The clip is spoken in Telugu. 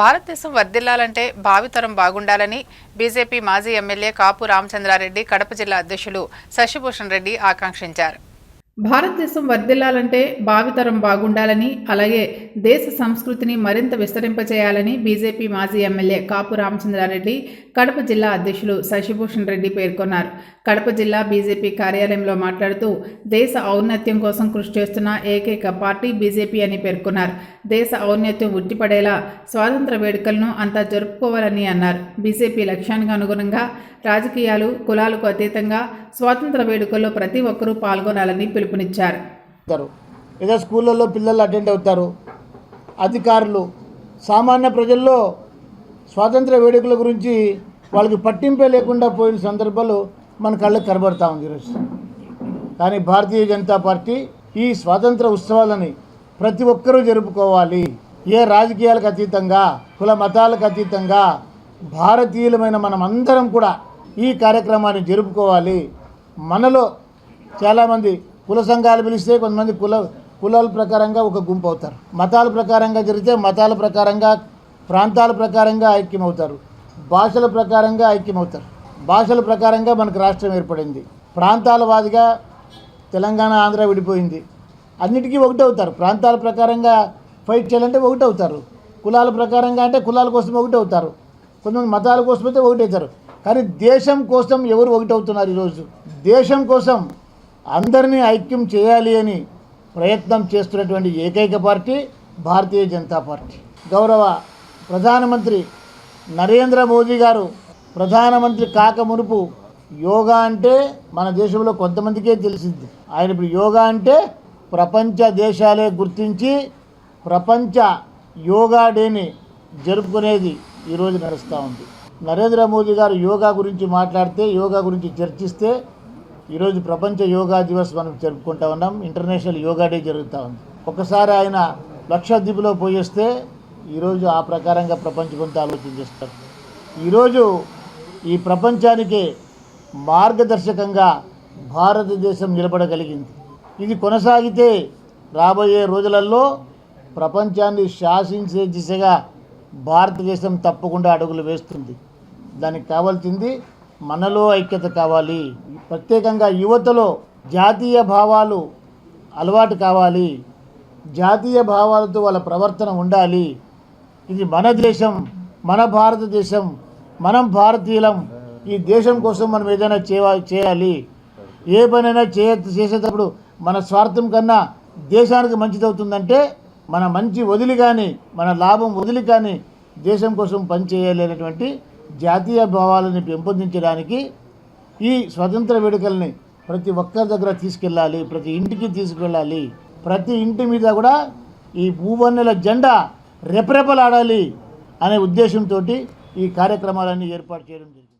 భారతదేశం వర్ధిల్లాలంటే భావితరం బాగుండాలని బీజేపీ మాజీ ఎమ్మెల్యే కాపు రామచంద్రారెడ్డి కడప జిల్లా అధ్యక్షులు శశిభూషణ్ రెడ్డి ఆకాంక్షించారు. భారతదేశం వర్ధిల్లాలంటే భావితరం బాగుండాలని అలాగే దేశ సంస్కృతిని మరింత విస్తరింపచేయాలని బీజేపీ మాజీ ఎమ్మెల్యే కాపు రామచంద్రారెడ్డి కడప జిల్లా అధ్యక్షులు శశిభూషణ్ రెడ్డి పేర్కొన్నారు. కడప జిల్లా బీజేపీ కార్యాలయంలో మాట్లాడుతూ దేశ ఔన్నత్యం కోసం కృషి చేస్తున్న ఏకైక పార్టీ బీజేపీ అని పేర్కొన్నారు. దేశ ఔన్నత్యం ఉట్టిపడేలా స్వాతంత్ర వేడుకలను అంతా జరుపుకోవాలని అన్నారు. బీజేపీ లక్ష్యానికి అనుగుణంగా రాజకీయాలు కులాలకు అతీతంగా స్వాతంత్ర వేడుకల్లో ప్రతి ఒక్కరూ పాల్గొనాలని పిలుపునిచ్చారు. ఏదో స్కూళ్ళల్లో పిల్లలు అటెండ్ అవుతారు. అధికారులు సామాన్య ప్రజల్లో స్వాతంత్ర వేడుకల గురించి వాళ్ళకి పట్టింపే లేకుండా పోయిన సందర్భాలు మన కళ్ళకి కనబడతా ఉంది ఈరోజు. కానీ భారతీయ జనతా పార్టీ ఈ స్వాతంత్ర ఉత్సవాలని ప్రతి ఒక్కరూ జరుపుకోవాలి. ఏ రాజకీయాలకు అతీతంగా కుల మతాలకు అతీతంగా భారతీయులమైన మనం అందరం కూడా ఈ కార్యక్రమాన్ని జరుపుకోవాలి. మనలో చాలామంది కుల సంఘాలు పిలిస్తే కొంతమంది కుల కులాల ప్రకారంగా ఒక గుంపు అవుతారు. మతాల ప్రకారంగా జరిగితే మతాల ప్రకారంగా ప్రాంతాల ప్రకారంగా ఐక్యమవుతారు. భాషల ప్రకారంగా ఐక్యమవుతారు. భాషల ప్రకారంగా మనకు రాష్ట్రం ఏర్పడింది. ప్రాంతాల వాదిగా తెలంగాణ ఆంధ్ర విడిపోయింది. అన్నిటికీ ఒకటి అవుతారు. ప్రాంతాల ప్రకారంగా ఫైట్ చేయాలంటే ఒకటి అవుతారు. కులాల ప్రకారంగా అంటే కులాల కోసం ఒకటి అవుతారు. కొంతమంది మతాల కోసం అయితే ఒకటి అవుతారు. కానీ దేశం కోసం ఎవరు ఒకటి అవుతున్నారు ఈరోజు? దేశం కోసం అందరినీ ఐక్యం చేయాలి అని ప్రయత్నం చేస్తున్నటువంటి ఏకైక పార్టీ భారతీయ జనతా పార్టీ. గౌరవ ప్రధానమంత్రి నరేంద్ర మోదీ గారు ప్రధానమంత్రి కాక మునుపు యోగా అంటే మన దేశంలో కొంతమందికే తెలిసింది. ఆయన ఇప్పుడు యోగా అంటే ప్రపంచ దేశాలే గుర్తించి ప్రపంచ యోగా డేని జరుపుకునేది ఈరోజు నడుస్తూ ఉంది. నరేంద్ర మోదీ గారు యోగా గురించి మాట్లాడితే యోగా గురించి చర్చిస్తే ఈరోజు ప్రపంచ యోగా దివస్ మనం జరుపుకుంటా ఉన్నాం. ఇంటర్నేషనల్ యోగా డే జరుగుతూ ఉంది. ఒకసారి ఆయన లక్షద్వీప్లో పోయేస్తే ఈరోజు ఆ ప్రకారంగా ప్రపంచమంతా ఆలోచన చేస్తారు. ఈరోజు ఈ ప్రపంచానికి మార్గదర్శకంగా భారతదేశం నిలబడగలిగింది. ఇది కొనసాగితే రాబోయే రోజులలో ప్రపంచాన్ని శాసించే దిశగా భారతదేశం తప్పకుండా అడుగులు వేస్తుంది. దానికి కావాల్సింది మనలో ఐక్యత కావాలి. ప్రత్యేకంగా యువతలో జాతీయ భావాలు అలవాటు కావాలి. జాతీయ భావాలతో వాళ్ళ ప్రవర్తన ఉండాలి. ఇది మన దేశం మన భారతదేశం మనం భారతీయులం ఈ దేశం కోసం మనం ఏదైనా చేయ చేయాలి. ఏ పనైనా చే చేసేటప్పుడు మన స్వార్థం కన్నా దేశానికి మంచిదవుతుందంటే మన మంచి వదిలి కానీ మన లాభం వదిలి కానీ దేశం కోసం పనిచేయాలి అనేటువంటి జాతీయ భావాలను పెంపొందించడానికి ఈ స్వతంత్ర వేడుకల్ని ప్రతి ఒక్కరి దగ్గర తీసుకెళ్ళాలి ప్రతి ఇంటికి తీసుకెళ్ళాలి ప్రతి ఇంటి మీద కూడా ఈ భూవన్నెల జెండా రెపరెపలాడాలి అనే ఉద్దేశంతో ఈ కార్యక్రమాలన్నీ ఏర్పాటు చేయడం జరిగింది.